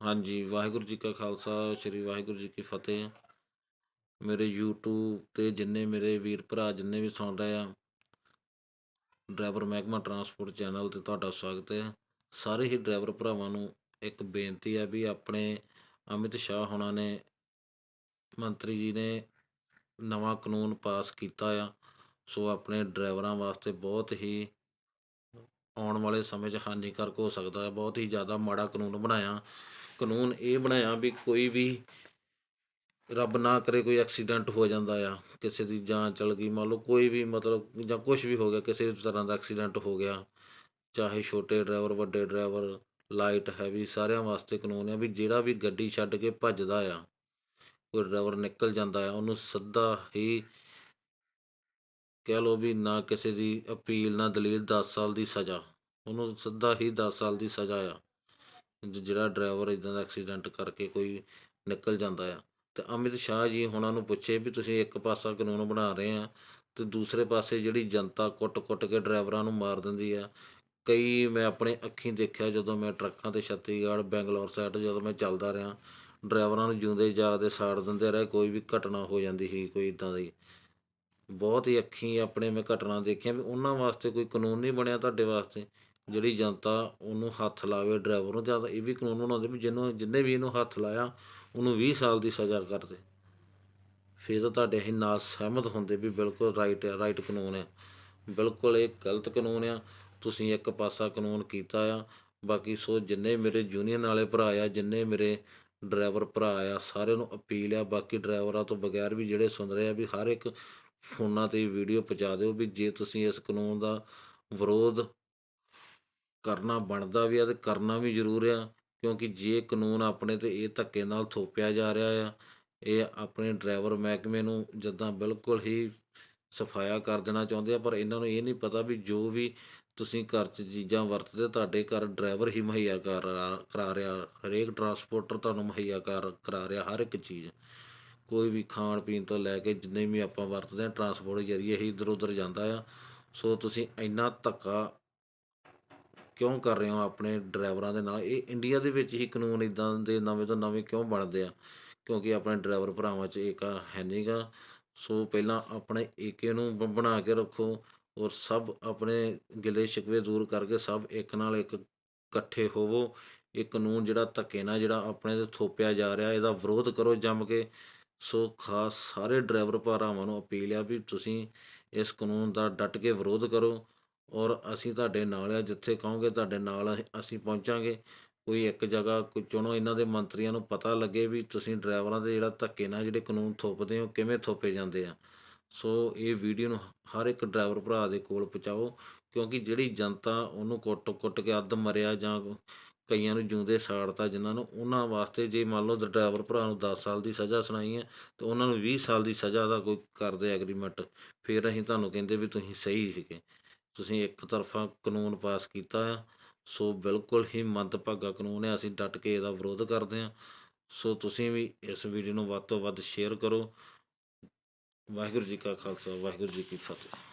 ਹਾਂਜੀ, ਵਾਹਿਗੁਰੂ ਜੀ ਕਾ ਖਾਲਸਾ, ਸ੍ਰੀ ਵਾਹਿਗੁਰੂ ਜੀ ਕੀ ਫਤਿਹ। ਮੇਰੇ YouTube ਤੇ ਜਿੰਨੇ ਮੇਰੇ ਵੀਰ ਭਰਾ ਜਿੰਨੇ ਵੀ ਸੁਣ ਰਹੇ ਆ, ਡਰਾਈਵਰ ਮਹਿਕਮਾ ਟਰਾਂਸਪੋਰਟ ਚੈਨਲ ਤੇ ਤੁਹਾਡਾ ਸਵਾਗਤ ਹੈ। ਸਾਰੇ ਹੀ ਡਰਾਈਵਰ ਭਰਾਵਾਂ ਨੂੰ ਇੱਕ ਬੇਨਤੀ ਹੈ ਵੀ ਆਪਣੇ ਅਮਿਤ ਸ਼ਾਹ ਹੋਣਾ ਨੇ, ਮੰਤਰੀ ਜੀ ਨੇ ਨਵਾਂ ਕਾਨੂੰਨ ਪਾਸ ਕੀਤਾ ਆ। ਸੋ ਆਪਣੇ ਡਰਾਈਵਰਾਂ ਵਾਸਤੇ ਬਹੁਤ ਹੀ ਆਉਣ ਵਾਲੇ ਸਮੇਂ 'ਚ ਹਾਨੀਕਾਰਕ ਹੋ ਸਕਦਾ ਹੈ। ਬਹੁਤ ਹੀ ਜ਼ਿਆਦਾ ਮਾੜਾ ਕਾਨੂੰਨ ਬਣਾਇਆ। ਕਾਨੂੰਨ ਇਹ ਬਣਾਇਆ ਵੀ ਕੋਈ ਵੀ ਰੱਬ ਨਾ ਕਰੇ ਕੋਈ ਐਕਸੀਡੈਂਟ ਹੋ ਜਾਂਦਾ ਆ, ਕਿਸੇ ਦੀ ਜਾਨ ਚਲ ਗਈ, ਮੰਨ ਲਓ ਕੋਈ ਵੀ ਮਤਲਬ ਜਾਂ ਕੁਝ ਵੀ ਹੋ ਗਿਆ, ਕਿਸੇ ਤਰ੍ਹਾਂ ਦਾ ਐਕਸੀਡੈਂਟ ਹੋ ਗਿਆ, ਚਾਹੇ ਛੋਟੇ ਡਰਾਈਵਰ ਵੱਡੇ ਡਰਾਈਵਰ ਲਾਈਟ ਹੈਵੀ ਸਾਰਿਆਂ ਵਾਸਤੇ ਕਾਨੂੰਨ ਹੈ ਵੀ ਜਿਹੜਾ ਵੀ ਗੱਡੀ ਛੱਡ ਕੇ ਭੱਜਦਾ ਆ, ਕੋਈ ਡਰਾਈਵਰ ਨਿਕਲ ਜਾਂਦਾ ਆ, ਉਹਨੂੰ ਸਿੱਧਾ ਹੀ ਕਹਿ ਲਓ ਵੀ ਨਾ ਕਿਸੇ ਦੀ ਅਪੀਲ, ਨਾ ਦਲੀਲ 10 ਸਾਲ ਦੀ ਸਜ਼ਾ, ਉਹਨੂੰ ਸਿੱਧਾ ਹੀ 10 ਸਾਲ ਦੀ ਸਜ਼ਾ ਆ। ਜਿਹੜਾ ਡਰਾਈਵਰ ਇੱਦਾਂ ਦਾ ਐਕਸੀਡੈਂਟ ਕਰਕੇ ਕੋਈ ਨਿਕਲ ਜਾਂਦਾ ਆ। ਅਤੇ ਅਮਿਤ ਸ਼ਾਹ ਜੀ ਹੁਣਾਂ ਨੂੰ ਪੁੱਛੇ ਵੀ ਤੁਸੀਂ ਇੱਕ ਪਾਸਾ ਕਾਨੂੰਨ ਬਣਾ ਰਹੇ ਆ ਅਤੇ ਦੂਸਰੇ ਪਾਸੇ ਜਿਹੜੀ ਜਨਤਾ ਕੁੱਟ-ਕੁੱਟ ਕੇ ਡਰਾਈਵਰਾਂ ਨੂੰ ਮਾਰ ਦਿੰਦੀ ਆ। ਕਈ ਮੈਂ ਆਪਣੇ ਅੱਖੀਂ ਦੇਖਿਆ ਜਦੋਂ ਮੈਂ ਟਰੱਕਾਂ ਤੇ ਛੱਤੀਗੜ੍ਹ ਬੈਂਗਲੌਰ ਸਾਈਡ ਜਦੋਂ ਮੈਂ ਚੱਲਦਾ ਰਿਹਾ, ਡਰਾਈਵਰਾਂ ਨੂੰ ਜਿਉਂਦੇ ਜਾਗਦੇ ਸਾੜ ਦਿੰਦੇ ਰਹੇ, ਕੋਈ ਵੀ ਘਟਨਾ ਹੋ ਜਾਂਦੀ ਸੀ, ਕੋਈ ਇਦਾਂ ਦੀ। ਬਹੁਤ ਹੀ ਅੱਖੀਂ ਆਪਣੇ ਮੈਂ ਘਟਨਾ ਦੇਖੀਆਂ ਵੀ ਉਹਨਾਂ ਵਾਸਤੇ ਕੋਈ ਕਾਨੂੰਨ ਨਹੀਂ ਬਣਿਆ, ਤੁਹਾਡੇ ਵਾਸਤੇ। ਜਿਹੜੀ ਜਨਤਾ ਉਹਨੂੰ ਹੱਥ ਲਾਵੇ, ਡਰਾਈਵਰ ਨੂੰ ਜਾਂ ਤਾਂ ਇਹ ਵੀ ਕਾਨੂੰਨ ਬਣਾਉਂਦੇ ਵੀ ਜਿਹਨੂੰ, ਜਿੰਨੇ ਵੀ ਇਹਨੂੰ ਹੱਥ ਲਾਇਆ, ਉਹਨੂੰ 20 ਸਾਲ ਦੀ ਸਜ਼ਾ ਕਰ ਦੇ। ਫਿਰ ਤਾਂ ਤੁਹਾਡੇ ਅਸੀਂ ਨਾਲ ਸਹਿਮਤ ਹੁੰਦੇ ਵੀ ਬਿਲਕੁਲ ਰਾਈਟ ਹੈ ਰਾਈਟ ਕਾਨੂੰਨ ਹੈ ਬਿਲਕੁਲ ਇਹ ਗਲਤ ਕਾਨੂੰਨ ਆ। ਤੁਸੀਂ ਇੱਕ ਪਾਸਾ ਕਾਨੂੰਨ ਕੀਤਾ ਆ। ਬਾਕੀ ਸੋ ਜਿੰਨੇ ਮੇਰੇ ਯੂਨੀਅਨ ਵਾਲੇ ਭਰਾ ਆ, ਜਿੰਨੇ ਮੇਰੇ ਡਰਾਈਵਰ ਭਰਾ ਆ, ਸਾਰਿਆਂ ਨੂੰ ਅਪੀਲ ਆ। ਬਾਕੀ ਡਰਾਈਵਰਾਂ ਤੋਂ ਬਗੈਰ ਵੀ ਜਿਹੜੇ ਸੁਣ ਰਹੇ ਆ ਵੀ ਹਰ ਇੱਕ ਫੋਨਾਂ ਤੇ ਵੀਡੀਓ ਪਹੁੰਚਾ ਦਿਓ ਵੀ ਜੇ ਤੁਸੀਂ ਇਸ ਕਾਨੂੰਨ ਦਾ ਵਿਰੋਧ ਕਰਨਾ ਬਣਦਾ ਵੀ ਆ ਤੇ ਕਰਨਾ ਵੀ ਜ਼ਰੂਰ ਆ, ਕਿਉਂਕਿ ਜੇ ਕਾਨੂੰਨ ਆਪਣੇ ਤੇ ਇਹ ਧੱਕੇ ਨਾਲ ਥੋਪਿਆ ਜਾ ਰਿਹਾ ਆ, ਇਹ ਆਪਣੇ ਡਰਾਈਵਰ ਮਹਿਕਮੇ ਨੂੰ ਜਿੱਦਾਂ ਬਿਲਕੁਲ ਹੀ ਸਫਾਇਆ ਕਰ ਦੇਣਾ ਚਾਹੁੰਦੇ ਆ, ਪਰ ਇਹਨਾਂ ਨੂੰ ਇਹ ਨਹੀਂ ਪਤਾ ਵੀ ਜੋ ਵੀ ਤੁਸੀਂ ਘਰ 'ਚ ਚੀਜ਼ਾਂ ਵਰਤਦੇ, ਤੁਹਾਡੇ ਘਰ ਡਰਾਈਵਰ ਹੀ ਮੁਹੱਈਆ ਕਰ ਕਰਾ ਰਿਹਾ, ਹਰੇਕ ਟਰਾਂਸਪੋਰਟਰ ਤੁਹਾਨੂੰ ਮੁਹੱਈਆ ਕਰ, ਕਰਾ ਰਿਹਾ ਹਰ ਇੱਕ ਚੀਜ਼। ਕੋਈ ਵੀ ਖਾਣ ਪੀਣ ਤੋਂ ਲੈ ਕੇ ਜਿੰਨੇ ਵੀ ਆਪਾਂ ਵਰਤਦੇ ਆ, ਟਰਾਂਸਪੋਰਟ ਜਰੀਏ ਹੀ ਇੱਧਰ ਉੱਧਰ ਜਾਂਦਾ ਆ। ਸੋ ਤੁਸੀਂ ਇੰਨਾ ਧੱਕਾ ਕਿਉਂ ਕਰ ਰਹੇ ਹੋ ਆਪਣੇ ਡਰਾਈਵਰਾਂ ਦੇ ਨਾਲ? ਇਹ ਇੰਡੀਆ ਦੇ ਵਿੱਚ ਹੀ ਕਾਨੂੰਨ ਇਦਾਂ ਦੇ ਨਵੇਂ ਤੋਂ ਨਵੇਂ ਕਿਉਂ ਬਣਦੇ ਆ? ਕਿਉਂਕਿ ਆਪਣੇ ਡਰਾਈਵਰ ਭਰਾਵਾਂ 'ਚ ਏਕਾ ਹੈ ਨਹੀਂਗਾ ਸੋ ਪਹਿਲਾਂ ਆਪਣੇ ਏਕੇ ਨੂੰ ਬ- ਬਣਾ ਕੇ ਰੱਖੋ ਔਰ ਸਭ ਆਪਣੇ ਗਿਲੇ ਸ਼ਿਕਵੇ ਦੂਰ ਕਰਕੇ ਸਭ ਇੱਕ ਨਾਲ ਇੱਕ ਇਕੱਠੇ ਹੋਵੋ। ਇਹ ਕਾਨੂੰਨ ਜਿਹੜਾ ਧੱਕੇ ਨਾਲ ਜਿਹੜਾ ਆਪਣੇ ਤੇ ਥੋਪਿਆ ਜਾ ਰਿਹਾ, ਇਹਦਾ ਵਿਰੋਧ ਕਰੋ ਜੰਮ ਕੇ। ਸੋ ਖਾਸ ਸਾਰੇ ਡਰਾਈਵਰ ਭਰਾਵਾਂ ਨੂੰ ਅਪੀਲ ਆ ਵੀ ਤੁਸੀਂ ਇਸ ਕਾਨੂੰਨ ਦਾ ਡਟ ਕੇ ਵਿਰੋਧ ਕਰੋ। ਔਰ ਅਸੀਂ ਤੁਹਾਡੇ ਨਾਲ ਆ, ਜਿੱਥੇ ਕਹੋਗੇ ਤੁਹਾਡੇ ਨਾਲ ਅਸੀਂ- ਪਹੁੰਚਾਂਗੇ। ਕੋਈ ਇੱਕ ਜਗ੍ਹਾ, ਕੋਈ ਚੁਣੋ, ਇਹਨਾਂ ਦੇ ਮੰਤਰੀਆਂ ਨੂੰ ਪਤਾ ਲੱਗੇ ਵੀ ਤੁਸੀਂ ਡਰਾਈਵਰਾਂ ਦੇ ਜਿਹੜਾ ਧੱਕੇ ਨਾਲ ਜਿਹੜੇ ਕਾਨੂੰਨ ਥੋਪਦੇ ਹੋ, ਕਿਵੇਂ ਥੋਪੇ ਜਾਂਦੇ ਆ। ਸੋ ਇਹ ਵੀਡੀਓ ਨੂੰ ਹਰ ਇੱਕ ਡਰਾਈਵਰ ਭਰਾ ਦੇ ਕੋਲ ਪਹੁੰਚਾਓ, ਕਿਉਂਕਿ ਜਿਹੜੀ ਜਨਤਾ ਉਹਨੂੰ ਕੁੱਟ-ਕੁੱਟ ਕੇ ਅੱਧ ਮਰਿਆ ਜਾਂ ਕਈਆਂ ਨੂੰ ਜਿਉਂਦੇ ਸਾੜਤਾ ਜਿਨ੍ਹਾਂ ਨੂੰ, ਉਹਨਾਂ ਵਾਸਤੇ ਜੇ ਮੰਨ ਲਓ ਡਰਾਈਵਰ ਭਰਾ ਨੂੰ 10 ਸਾਲ ਦੀ ਸਜ਼ਾ ਸੁਣਾਈ ਹੈ, ਤੇ ਉਹਨਾਂ ਨੂੰ 20 ਸਾਲ ਦੀ ਸਜ਼ਾ ਦਾ ਕੋਈ ਕਰਦੇ ਐਗਰੀਮੈਂਟ ਫਿਰ ਅਸੀਂ ਤੁਹਾਨੂੰ ਕਹਿੰਦੇ ਵੀ ਤੁਸੀਂ ਸਹੀ ਸੀਗੇ। ਤੁਸੀਂ ਇੱਕ ਤਰਫਾ ਕਾਨੂੰਨ ਪਾਸ ਕੀਤਾ ਆ, ਸੋ ਬਿਲਕੁਲ ਹੀ ਮੰਦਭਾਗਾ ਕਾਨੂੰਨ ਹੈ, ਅਸੀਂ ਡਟ ਕੇ ਇਹਦਾ ਵਿਰੋਧ ਕਰਦੇ ਹਾਂ। ਸੋ ਤੁਸੀਂ ਵੀ ਇਸ ਵੀਡੀਓ ਨੂੰ ਵੱਧ ਤੋਂ ਵੱਧ ਸ਼ੇਅਰ ਕਰੋ। ਵਾਹਿਗੁਰੂ ਜੀ ਕਾ ਖਾਲਸਾ, ਵਾਹਿਗੁਰੂ ਜੀ ਕੀ ਫਤਿਹ।